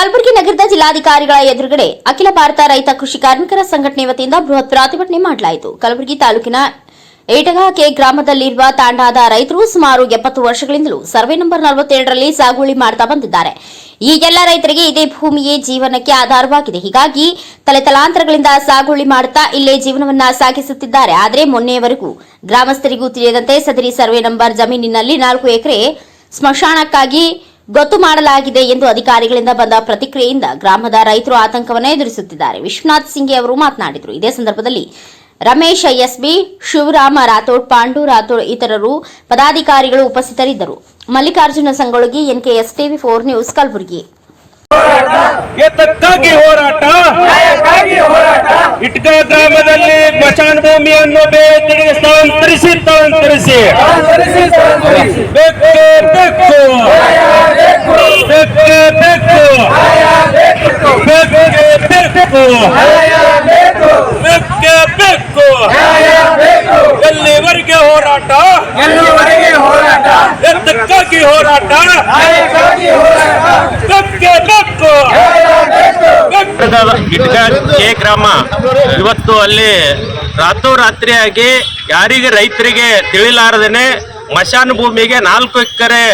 ಕಲಬುರಗಿ ನಗರದ ಜಿಲ್ಲಾಧಿಕಾರಿಗಳ ಎದುರುಗಡೆ ಅಖಿಲ ಭಾರತ ರೈತ ಕೃಷಿ ಕಾರ್ಮಿಕರ ಸಂಘಟನೆ ವತಿಯಿಂದ ಬೃಹತ್ ಪ್ರತಿಭಟನೆ ಮಾಡಲಾಯಿತು. ಕಲಬುರಗಿ ತಾಲೂಕಿನ ಏಟಗಾಕೆ ಗ್ರಾಮದಲ್ಲಿರುವ ತಾಂಡಾದ ರೈತರು ಸುಮಾರು ಎಪ್ಪತ್ತು ವರ್ಷಗಳಿಂದಲೂ ಸರ್ವೆ ನಂಬರ್ ನಲವತ್ತೆರಡರಲ್ಲಿ ಸಾಗುವಳಿ ಮಾಡ್ತಾ ಬಂದಿದ್ದಾರೆ. ಈ ಎಲ್ಲ ರೈತರಿಗೆ ಇದೇ ಭೂಮಿಯೇ ಜೀವನಕ್ಕೆ ಆಧಾರವಾಗಿದೆ. ಹೀಗಾಗಿ ತಲೆತಲಾಂತರಗಳಿಂದ ಸಾಗುವಳಿ ಮಾಡುತ್ತಾ ಇಲ್ಲೇ ಜೀವನವನ್ನ ಸಾಗಿಸುತ್ತಿದ್ದಾರೆ. ಆದರೆ ಮೊನ್ನೆಯವರೆಗೂ ಗ್ರಾಮಸ್ಥರಿಗೂ ತಿಳಿಯದಂತೆ ಸದರಿ ಸರ್ವೆ ನಂಬರ್ ಜಮೀನಿನಲ್ಲಿ ನಾಲ್ಕು ಎಕರೆ ಸ್ಮಶಾನಕ್ಕಾಗಿ ಗೊತ್ತು ಮಾಡಲಾಗಿದೆ ಎಂದು ಅಧಿಕಾರಿಗಳಿಂದ ಬಂದ ಪ್ರತಿಕ್ರಿಯೆಯಿಂದ ಗ್ರಾಮದ ರೈತರು ಆತಂಕವನ್ನು ಎದುರಿಸುತ್ತಿದ್ದಾರೆ. ವಿಶ್ವನಾಥ್ ಸಿಂಗೆ ಅವರು ಮಾತನಾಡಿದರು. ಇದೇ ಸಂದರ್ಭದಲ್ಲಿ ರಮೇಶ್ ಎಸ್ಬಿ ಶಿವರಾಮ ರಾಥೋಡ್ ಪಾಂಡು ರಾಥೋಡ್ ಇತರರು ಪದಾಧಿಕಾರಿಗಳು ಉಪಸ್ಥಿತರಿದ್ದರು. Mallikarjuna Sangolagi NKS TV four news Kalaburagi. ಇಟ್ಕ ಗ್ರಾಮದಲ್ಲಿ ಸ್ಥಳಾಂತರಿಸಿ ಭೂಮಿಯನ್ನು ಬೆಕ್ಕು ಬೆಕ್ಕೆ ಬೇಕು ಎಲ್ಲಿವರೆಗೆ ಹೋರಾಟ? ಎಲ್ಲಿವರೆಗೆ ಹೋರಾಟ? ಎತ್ತಕ್ಕಾಗಿ ಹೋರಾಟ? ಬೆಕ್ಕೆ ಬೇಕು ಇಟ್ಕ ಕೆ ಗ್ರಾಮ. ಇವತ್ತು ಅಲ್ಲಿ ರಾತ್ರೋರಾತ್ರಿಯಾಗಿ ಯಾರಿಗೆ ರೈತರಿಗೆ ತಿಳಿಲಾರದೇನೆ ಮಶಾನ ಭೂಮಿಗೆ ನಾಲ್ಕು ಎಕರೆ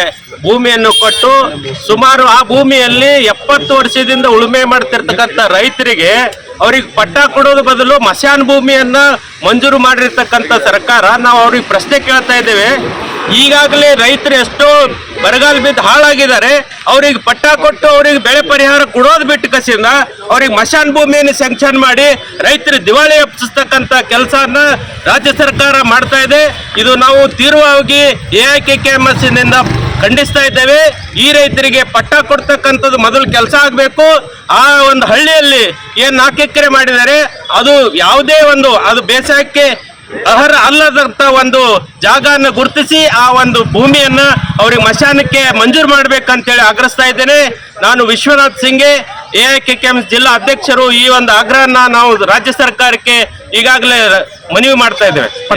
ಭೂಮಿಯನ್ನು ಕೊಟ್ಟು ಸುಮಾರು ಆ ಭೂಮಿಯಲ್ಲಿ ಎಪ್ಪತ್ತು ವರ್ಷದಿಂದ ಉಳುಮೆ ಮಾಡ್ತಿರ್ತಕ್ಕಂಥ ರೈತರಿಗೆ ಅವ್ರಿಗೆ ಪಟ್ಟ ಕೊಡೋದು ಬದಲು ಮಶಾನ್ ಭೂಮಿಯನ್ನ ಮಂಜೂರು ಮಾಡಿರ್ತಕ್ಕಂಥ ಸರ್ಕಾರ. ನಾವು ಅವ್ರಿಗೆ ಪ್ರಶ್ನೆ ಕೇಳ್ತಾ ಇದ್ದೇವೆ. ಈಗಾಗಲೇ ರೈತರು ಎಷ್ಟೋ ಬರಗಾಲ ಬಿದ್ದು ಹಾಳಾಗಿದ್ದಾರೆ. ಅವ್ರಿಗೆ ಪಟ್ಟ ಕೊಟ್ಟು ಅವ್ರಿಗೆ ಬೆಳೆ ಪರಿಹಾರ ಕೊಡೋದು ಬಿಟ್ಟು ಕಸಿಂದ ಅವ್ರಿಗೆ ಮಶಾನ್ ಭೂಮಿಯನ್ನು ಸ್ಯಾಂಕ್ಷನ್ ಮಾಡಿ ರೈತರು ದಿವಾಳಿ ಎಪ್ಪಿಸ್ತಕ್ಕಂಥ ಕೆಲಸನ ರಾಜ್ಯ ಸರ್ಕಾರ ಮಾಡ್ತಾ ಇದೆ. ಇದು ನಾವು ತೀವ್ರವಾಗಿ ಎ ಐ ಕೆ ಖಂಡಿಸ್ತಾ ಇದ್ದೇವೆ. ಈ ರೈತರಿಗೆ ಪಟ್ಟ ಕೊಡ್ತಕ್ಕಂಥದ್ದು ಮೊದಲು ಕೆಲಸ ಆಗಬೇಕು. ಆ ಒಂದು ಹಳ್ಳಿಯಲ್ಲಿ ಏನು ನಾಲ್ಕು ಎಕರೆ ಮಾಡಿದ್ದಾರೆ, ಅದು ಯಾವುದೇ ಒಂದು, ಅದು ಬೇಸಾಯಕ್ಕೆ ಅರ್ಹ ಅಲ್ಲದಂತ ಒಂದು ಜಾಗವನ್ನು ಗುರುತಿಸಿ ಆ ಒಂದು ಭೂಮಿಯನ್ನ ಅವ್ರಿಗೆ ಮಶಾನಕ್ಕೆ ಮಂಜೂರು ಮಾಡ್ಬೇಕಂತೇಳಿ ಆಗ್ರಹಿಸ್ತಾ ಇದ್ದೇನೆ. ನಾನು Vishwanath ಸಿಂಗೆ A I K K ಜಿಲ್ಲಾ ಅಧ್ಯಕ್ಷರು ಈ ಒಂದು ಆಗ್ರಹನ ನಾವು ರಾಜ್ಯ ಸರ್ಕಾರಕ್ಕೆ ಈಗಾಗಲೇ ಮನವಿ ಮಾಡ್ತಾ ಇದ್ದೇವೆ.